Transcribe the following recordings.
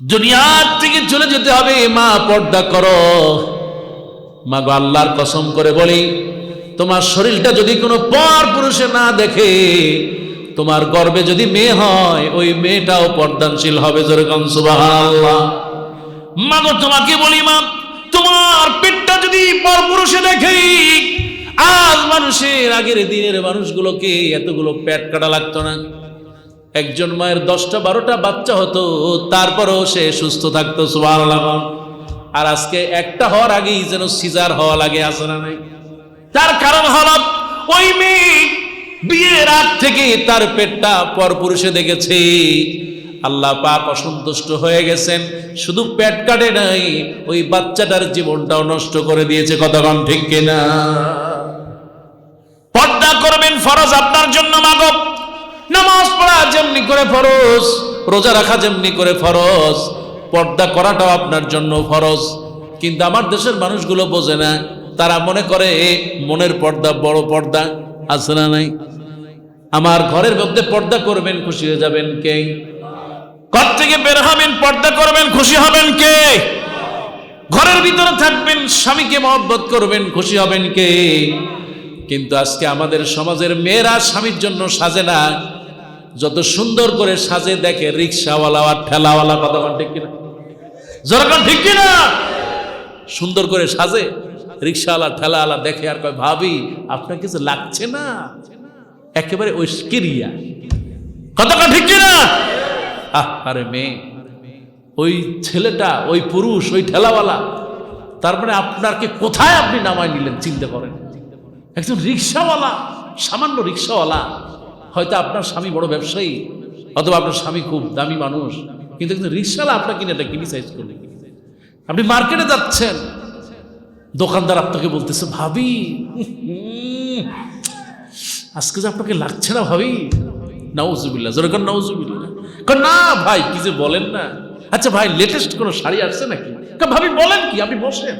দুনিয়ার থেকে চলে যেতে হবে, মা, পর্দা করো। মা গো আল্লাহর কসম করে বলি, তোমার শরীরটা যদি কোনো পর পুরুষে না দেখে, তোমার গর্বে যদি মেয়ে হয়, ওই মেয়েটাও পর্দানশীল হবে যেরকম সুবহানাল্লাহ। মা গো তোমাকে বলি, মা, তোমার পেটটা যদি পর পুরুষে দেখে, আজ মানুষের আগের দিনের মানুষগুলোকে এতগুলো পেট কাটা লাগতো না। একজন মায়ের দশটা, বারোটা বাচ্চা হতো, তারপরেও সে সুস্থ থাকতো, সুবহানাল্লাহ। আর আজকে একটা হওয়ার আগেই যেন সিজার হওয়া লাগে আসে না নাই? তার কারণ হল, ওই মেয়ে বিয়ের আগ থেকে তার পেটটা পরপুরুষে দেখেছে। আল্লাহ পাক অসন্তুষ্ট হয়ে গেছেন, শুধু পেট কাটে নাই, ওই বাচ্চাটার জীবনটাও নষ্ট করে দিয়েছে কতক্ষণ ঠিক কিনা? পর্দা করবেন ফরজ আপনার জন্য মাগব নামাজ পড়া যেমনি করে ফরজ, রোজা রাখা যেমনি করে ফরজ, পর্দা করাটাও আপনার জন্য ফরজ। কিন্তু আমার দেশের মানুষগুলো বোঝে না, তারা মনে করে এ মনের পর্দা বড় পর্দা, আছে না নাই? আমার ঘরের মধ্যে পর্দা করবেন, খুশি হয়ে যাবেন কে? ঘর থেকে বের হবেন, পর্দা করবেন, খুশি হবেন কে? ঘরের ভিতরে থাকবেন, স্বামীকে মহব্বত করবেন, খুশি হবেন কে? কিন্তু আজকে আমাদের সমাজের মেয়েরা স্বামীর জন্য সাজে না যত সুন্দর করে সাজে দেখে রিক্সাওয়ালা আর ঠেলাওয়ালা, কথা ঠিক কিনা? যেরকম ঠিক কিনা? সুন্দর করে সাজে রিক্সাওয়ালা, ঠেলাওয়ালা দেখে আর কয়, ভাবি, আপনার কিছু লাগছে না? একেবারে ওই স্কিরিয়া কতটা ঠিক কিনা? আরে মেয়ে, ওই ছেলেটা, ওই পুরুষ, ওই ঠেলাওয়ালা, তার মানে আপনাকে কোথায় আপনি নামায় নিলেন, চিন্তা করেন? একজন রিক্সাওয়ালা, সামান্য রিক্সাওয়ালা হয়তো আপনার স্বামী বড় ব্যবসায়ী অথবা আপনার স্বামী খুব দামি মানুষ কিন্তু একজন রিক্সাওয়ালা আপনাকে নিয়ে এটা ক্রিটিসাইজ করলে আপনি মার্কেটে যাচ্ছেন দোকানদার আপনাকে বলতেছে ভাবি আজকে যে আপনাকে লাগছে না ভাবি? নাউজুবিল্লা যেরকম নাউজুবিল্লা কয়, না ভাই কি যে বলেন না? আচ্ছা ভাই লেটেস্ট কোনো শাড়ি আসছে নাকি? ভাবি বলেন কি আপনি বসেন।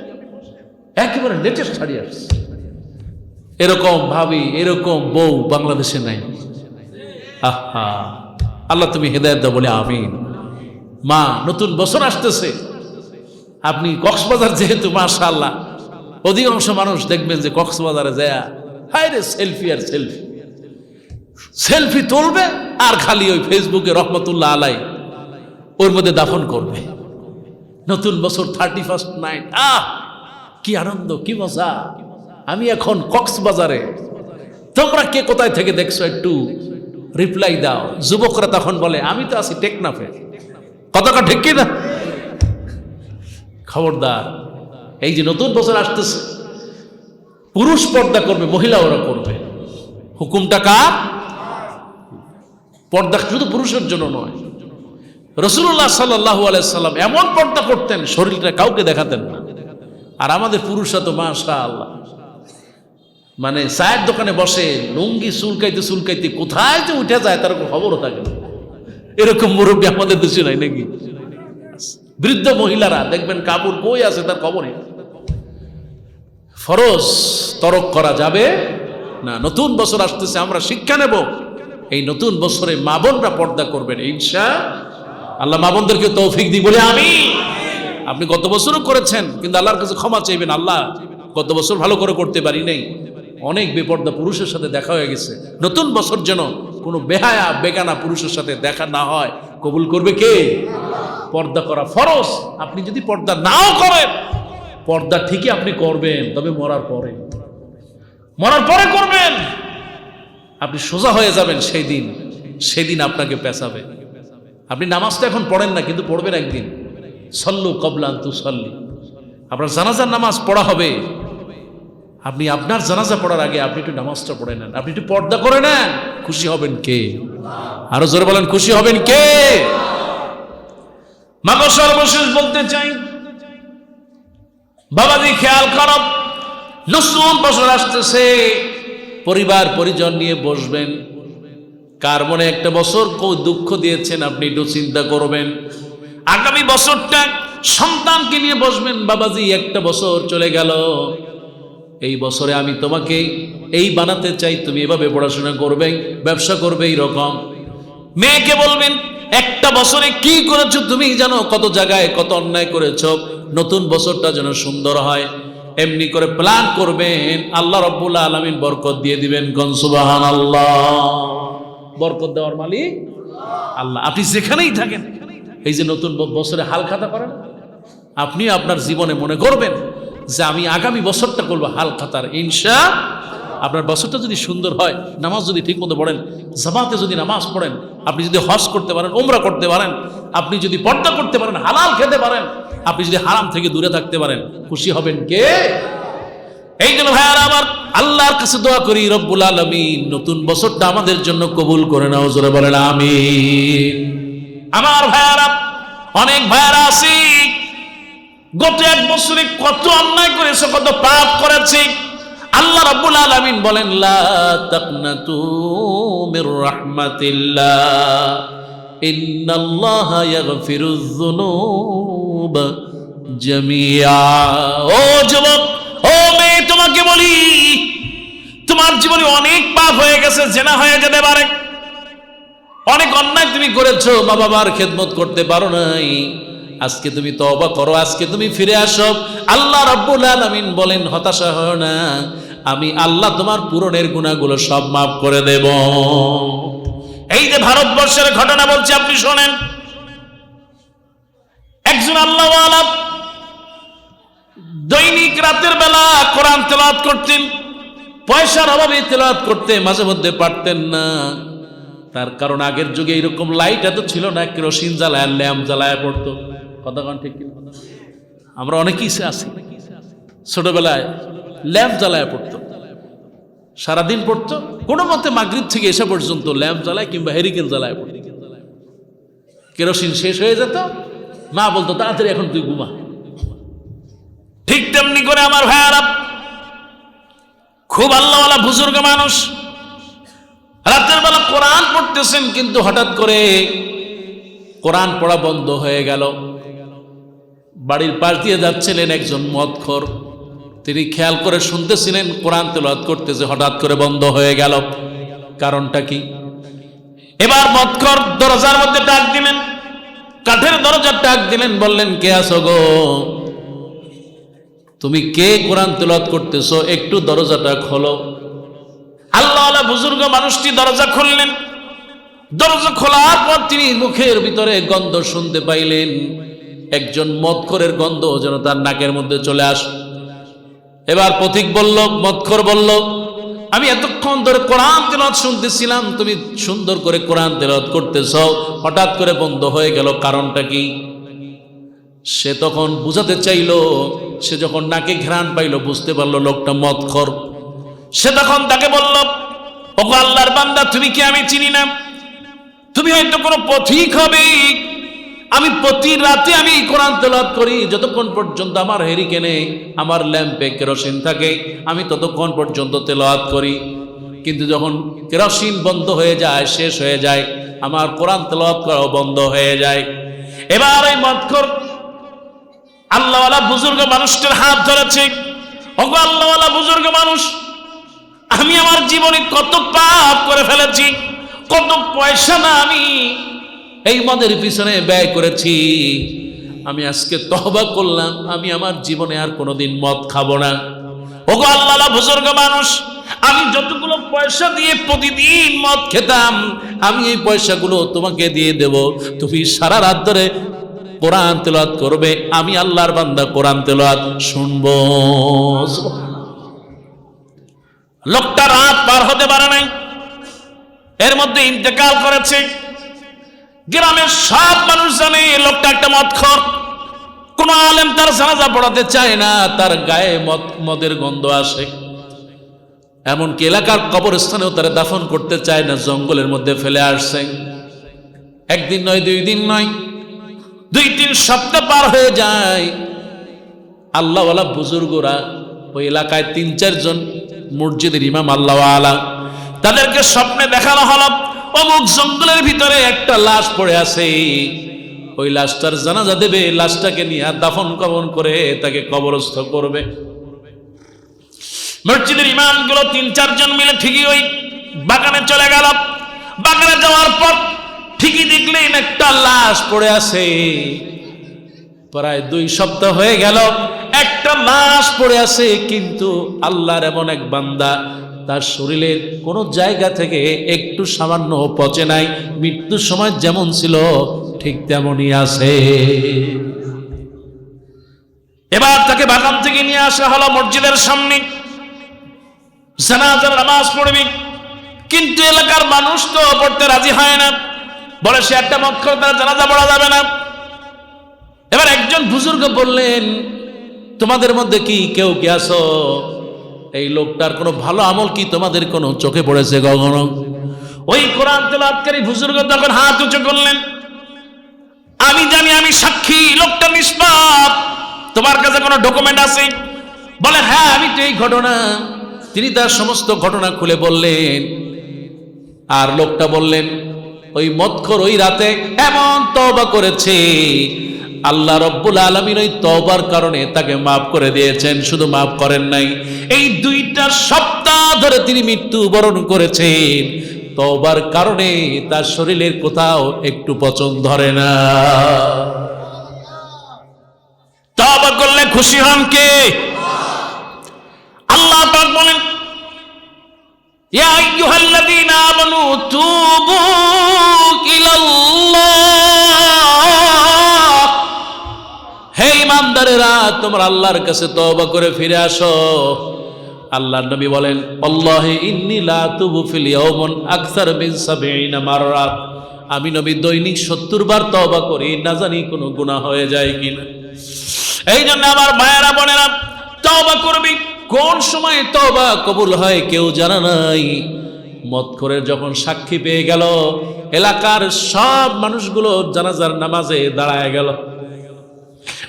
একেবারে লেটেস্ট শাড়ি আসছে। এরকম ভাবি এরকম বউ বাংলাদেশে নাই। আহা। আল্লাহ তুমি হেদায়ত দাও, বলে আমিন। মা, নতুন বছর আসতেছে। আপনি কক্সবাজার যেহেতু মাশা আল্লাহ অধিকাংশ মানুষ দেখবেন যে কক্সবাজারে যায় হায় রে সেলফি আর সেলফি। সেলফি তুলবে আর খালি ওই ফেসবুকে রহমতুল্লাহ আলাই ওর মধ্যে দাফন করবে। নতুন বছর থার্টি ফার্স্ট নাইট আহ! কি আনন্দ, কি মজা। আমি এখন কক্সবাজারে। তোমরা কে কোথায় থেকে দেখছ একটু? রিপ্লাই দাও। যুবকরা তখন বলে, আমি তো আছি টেকনাফে। কতটা ঠিক কি না খবরদার, এই যে নতুন বছর আসতেছে, পুরুষ পর্দা করবে, মহিলা ওরা করবে। হুকুমটা কার? পর্দা শুধু পুরুষের জন্য নয়। রসুল্লাহ সাল্লাহু আলাইসাল্লাম এমন পর্দা করতেন, শরীরটা কাউকে দেখাতেন না। আর আমাদের পুরুষরা তো মাশা আল্লাহ মানে চায়ের দোকানে বসে, লুঙ্গি চুলকাইতে চুলকাইতে কোথায় যে উঠে যায় তার খবরও থাকে না। এরকম মুরব্বী আমাদের দেশে নাই নাকি? বৃদ্ধ মহিলারা, দেখবেন কাপড় কই আছে তার খবর? ফরজ তরক করা যাবে না, নতুন বছর আসতেছে, আমরা শিক্ষা নেব। এই নতুন বছরে মা বোনরা পর্দা করবেন, ইনশা আল্লাহ মা বোনদেরকে তৌফিক দিই বলে আমি আপনি গত বছরও করেছেন, কিন্তু আল্লাহর কাছে ক্ষমা চাইবেন, আল্লাহ গত বছর ভালো করে করতে পারি নাই। অনেক বেপর্দা পুরুষের সাথে দেখা হয়ে গেছে। নতুন বছর যেন কোনো বেহায়া, বেগানা পুরুষের সাথে দেখা না হয়। কবুল করবে কে? পর্দা করা ফরজ। আপনি যদি পর্দা নাও করেন, পর্দা ঠিকই আপনি করবেন, তবে মরার পরে। মরার পরে করবেন। আপনি সোজা হয়ে যাবেন সেই দিন। সেই দিন আপনাকে পেঁচাবে। আপনি নামাজটা এখন পড়েন না, কিন্তু পড়বেন একদিন। সল্লু কবলান তু সল্লি। আপনার জানাজার নামাজ পড়া হবে। আপনি আপনার জানাজা পড়ার আগে আপনি একটু নামাজটা পড়ে নেন। আপনি একটু পর্দা করে নেন। খুশি হবেন কে? আরও জোরে বলেন, খুশি হবেন কে? মাগো সর্বশেষ বলতে চাই, বাবাজি খেয়াল করব নতুন বছর আসতেছে, পরিবার পরিজন নিয়ে বসবেন। কার মনে একটা বছর দুঃখ দিয়েছেন আপনি একটু চিন্তা করবেন। আগামী বছরটা সন্তানকে নিয়ে বসবেন, বাবাজি একটা বছর চলে গেল। এই বছরে আমি তোমাকে এই বানাতে চাই, তুমি এভাবে পড়াশোনা করবে, ব্যবসা করবে এই রকম মেয়েকে বলবেন, একটা বছরে কি করেছ তুমি জানো? কত জায়গায় কত অন্যায় করেছ। নতুন বছরটা যেন সুন্দর হয়। এমনি করে প্ল্যান করবেন, আল্লাহ রব্বুল আলমিন বরকত দিয়ে দিবেন গনসুবাহান আল্লাহ বরকত দেওয়ার মালিক আল্লাহ। আপনি যেখানেই থাকেন, এই যে নতুন বছরে হাল খাতা করেন, আপনি আপনার জীবনে মনে করবেন যে আমি আগামী বছরটা করব হাল খাতার ইনশা আপনার বছরটা যদি সুন্দর হয়, নামাজ যদি ঠিক মতো পড়েন, জামাতে যদি নামাজ পড়েন, আপনি যদি হজ করতে পারেন ওমরা করতে পারেন, আপনি যদি পর্দা করতে পারেন, হালাল খেতে পারেন, আপনি যদি হারাম থেকে দূরে থাকতে পারেন, খুশি হবেন কে? এই জন্য ভাইয়ারা আমার আল্লাহর কাছে দোয়া করি, রব্বুল আলমিন, নতুন বছরটা আমাদের জন্য কবুল করে নাও, জোরে বলেন আমি আমার ভাইয়ারা, অনেক ভাইয়ারা আছি। গত এক বছরে কত অন্যায় করেছে, কত পাপ করেছে। আল্লাহ রাব্বুল আলামিন বলেন, লা তাকনাতু মির রাহমাতিল্লাহ। ইন্নাল্লাহা ইয়াগফিরুয যুনুব জামিয়া ও যুবক, ও মেয়ে, তোমাকে বলি, তোমার জীবনে অনেক পাপ হয়ে গেছে, জেনা হয়ে যেতে পারে। অনেক অন্যায় তুমি করেছ মা বাবার খেদমত করতে পারো নাই। আজকে তুমি তওবা করো, আজকে তুমি ফিরে আসো। আল্লাহ রাব্বুল আলামিন বলেন, হতাশা হয় না, আমি আল্লাহ তোমার পুরনের গুণাগুলো সব মাফ করে দেব। এই যে ভারতবর্ষের ঘটনা বলছি, আপনি শোনেন। একজন আল্লাহ দৈনিক রাতের বেলা কোরআন তেলাওয়াত করতেন, পয়সার অভাবে তেলাওয়াত করতে মাঝে মধ্যে পারতেন না। তার কারণ আগের যুগে এরকম লাইট এত ছিল না, কেরোসিন জ্বালায়, ল্যাম্প জ্বালায় পড়তো। কন ঠিক? আমরা অনেকেই সে আছি। ছোটবেলায় ল্যাম্প জ্বালায় পড়তো। সারাদিন পড়তো। কোনো মতে মাগরিব থেকে এসে পর্যন্ত ল্যাম্প জ্বালায় কিংবা হেরিকেন জ্বালায় পড়তো। কেরোসিন শেষ হয়ে যেত। মা বলতো, তাড়াতাড়ি এখন তুই ঘুমা। ঠিক তেমনি করে আমার ভাই ভাইয়ারা খুব আল্লাহওয়ালা বুজুর্গ মানুষ। রাতের বেলা কোরআন পড়তেছেন, কিন্তু হঠাৎ করে কোরআন পড়া বন্ধ হয়ে গেল। বাড়ির পাশ দিয়ে যাচ্ছিলেন একজন মদখর। তিনি খেয়াল করে শুনতেছিলেন কোরআন তেলাওয়াত করতেছে, হঠাৎ করে বন্ধ হয়ে গেল। কারণটা কি? এবার মদখর দরজার মধ্যে ডাক দিলেন, কাঠের দরজার ডাক দিলেন, বললেন, কে আছো গো? তুমি কে কোরআন তেলাওয়াত করতেছো? একটু দরজাটা খোলো। আল্লাহ বুজুর্গ মানুষটি দরজা খুললেন। দরজা খোলার পর তিনি মুখের ভিতরে গন্ধ শুনতে পাইলেন। একজন মদখরের গন্ধ যেন তার নাকের মধ্যে চলে আস। এবার পথিক বলল, মদখর বলল, আমি এতক্ষণ ধরে কোরআন তেলাওয়াত শুনতেছিলাম, তুমি সুন্দর করে কোরআন তেলাওয়াত করতেছ, হঠাৎ করে বন্ধ হয়ে গেল কারণটা কি? সে তখন বুঝাতে চাইলো, সে যখন নাকে ঘ্রাণ পাইলো, বুঝতে পারল লোকটা মদখর। সে তখন তাকে বলল, ওগো আল্লাহর বান্দা, তুমি কি আমি চিনি না? তুমি হয়তো কোনো পথিক হবে আমি প্রতি রাতে আমি কোরআন তেলাওয়াত করি, যতক্ষণ পর্যন্ত আমার হেরিকেনে আমার ল্যাম্পে কেরোসিন থাকে, আমি ততক্ষণ পর্যন্ত তেলাওয়াত করি। কিন্তু যখন কেরোসিন বন্ধ হয়ে যায়, শেষ হয়ে যায়, আমার কোরআন তেলাওয়াত করাও বন্ধ হয়ে যায়। এবার এই মৎকর আল্লাহওয়ালা বুজুর্গ মানুষটার হাত ধরেছে। ওগো আল্লাহওয়ালা বুজুর্গ মানুষ, আমি আমার জীবনে কত পাপ করে ফেলেছি, কত পয়সা না আমি এই মদের পিছনে ব্যয় করেছি। আমি আজকে তহবা করলাম, আমি আমার জীবনে আর কোনোদিন মদ খাব না। ওগো আল্লাহ বুজুর্গ মানুষ, আমি যতগুলো পয়সা দিয়ে প্রতিদিন মদ খেতাম, আমি এই পয়সাগুলো তোমাকে দিয়ে দেব। তুমি সারা রাত ধরে কোরআন তেলাওয়াত করবে, আমি আল্লাহর বান্দা কোরআন তেলাওয়াত শুনব। লোকটা রাত পার হতে পারে নাই। এর মধ্যে ইন্তেকাল করেছে। গ্রামের সব মানুষ জানে লোকটা একটা মদখর। কোন আলেম তার জানাজা পড়াতে চায় না, তার গায়ে মদ, মদের গন্ধ আসে। এমনকি এলাকার কবরস্থানেও তারা দাফন করতে চায় না, জঙ্গলের মধ্যে ফেলে আসছে। একদিন নয়, দুই দিন নয়, দুই তিন সপ্তাহ পার হয়ে যায়। আল্লাহওয়ালা বুজুর্গরা ওই এলাকায় তিন চারজন মসজিদের ইমাম আল্লাহ আলা তাদেরকে স্বপ্নে দেখানো হলো। অমুক জঙ্গলের ভিতরে একটা লাশ পড়ে আছে। ওই লাশটার জানাজা দেবে, লাশটাকে নিয়ে আর দাফন কবন করে তাকে কবরস্থ করবে। মসজিদের ইমামগুলো তিন, চারজন মিলে ঠিকই ওই বাগানে চলে গেল। বাগানে যাওয়ার পর ঠিকই দেখলেন একটা লাশ পড়ে আছে। প্রায় দুই সপ্তাহ হয়ে গেল, একটা লাশ পড়ে আছে, কিন্তু আল্লাহর এমন এক বান্দা তার শরীরের কোনো জায়গা থেকে একটু সামান্য পচে নাই মৃত্যুর সময় যেমন ছিল, ঠিক তেমনই আছে। এবার তাকে বাগান থেকে নিয়ে আসা হলো মসজিদের সামনে। জানাজার নামাজ পড়বি। কিন্তু এলাকার মানুষ তো পড়তে রাজি হয় না। বলে, সে একটা মক্ষর তার জানাজা পড়া যাবে না। এবার একজন বুজুর্গ বললেন, তোমাদের মধ্যে কি, কেউ কি আসো এই লোকটার কোনো ভালো আমল কি তোমাদের কোনো চোখে পড়েছে গগন ওই কোরআন তেলাৎকারী বুজুর্গ তখন হাত উঁচু করলেন। আমি জানি আমি সাক্ষী, লোকটা নিষ্পাপ। তোমার কাছে কোনো ডকুমেন্ট আছে? বলে হ্যাঁ আমি তো এই ঘটনা। তিনি তার সমস্ত ঘটনা খুলে বললেন। আর লোকটা বললেন, ওই মৎখর ওই রাতে এমন তবা করেছে আল্লাহ রব্বুল আলমিন ওই তবার কারণে তাকে মাফ করে দিয়েছেন, শুধু মাফ করেন নাই। এই দুইটা সপ্তাহ ধরে তিনি মৃত্যুবরণ করেছেন। তবার কারণে তার শরীরের কোথাও একটু পচন ধরে না। তবা করলে খুশি হন কে? আল্লাহ বলেন, ইয়া ইয়ুহাল্লাযীনা আমানু তুবু ইলাল্লাহ ইমানদারেরা, তোমরা আল্লাহর কাছে তওবা করে ফিরে আসো। আল্লাহর নবী বলেন, আল্লাহি ইন্নী লা তুবু ফিল আকসার 70 মাররাত আমি নবী দৈনিক 70 বার তওবা করি, না জানি কোনো গুনাহ হয়ে যায় কিনা। এই জন্য আমার মায়েরা বোনেরা, তওবা করবি, কোন সময় তওবা কবুল হয় কেউ জানা নাই। মৎখরের যখন সাক্ষী পেয়ে গেল, এলাকার সব মানুষগুলো জানাজার নামাজে দাঁড়ায় গেল।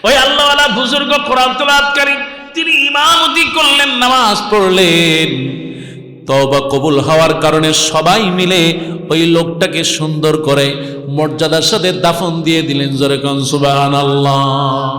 ওই আল্লাহওয়ালা বুজুর্গ কোরআন তোলাৎকারী তিনি ইমামতি করলেন, নামাজ পড়লেন। তবা কবুল হওয়ার কারণে সবাই মিলে ওই লোকটাকে সুন্দর করে মর্যাদার সাথে দাফন দিয়ে দিলেন। জোরে কনসুবাহ সুবহানাল্লাহ।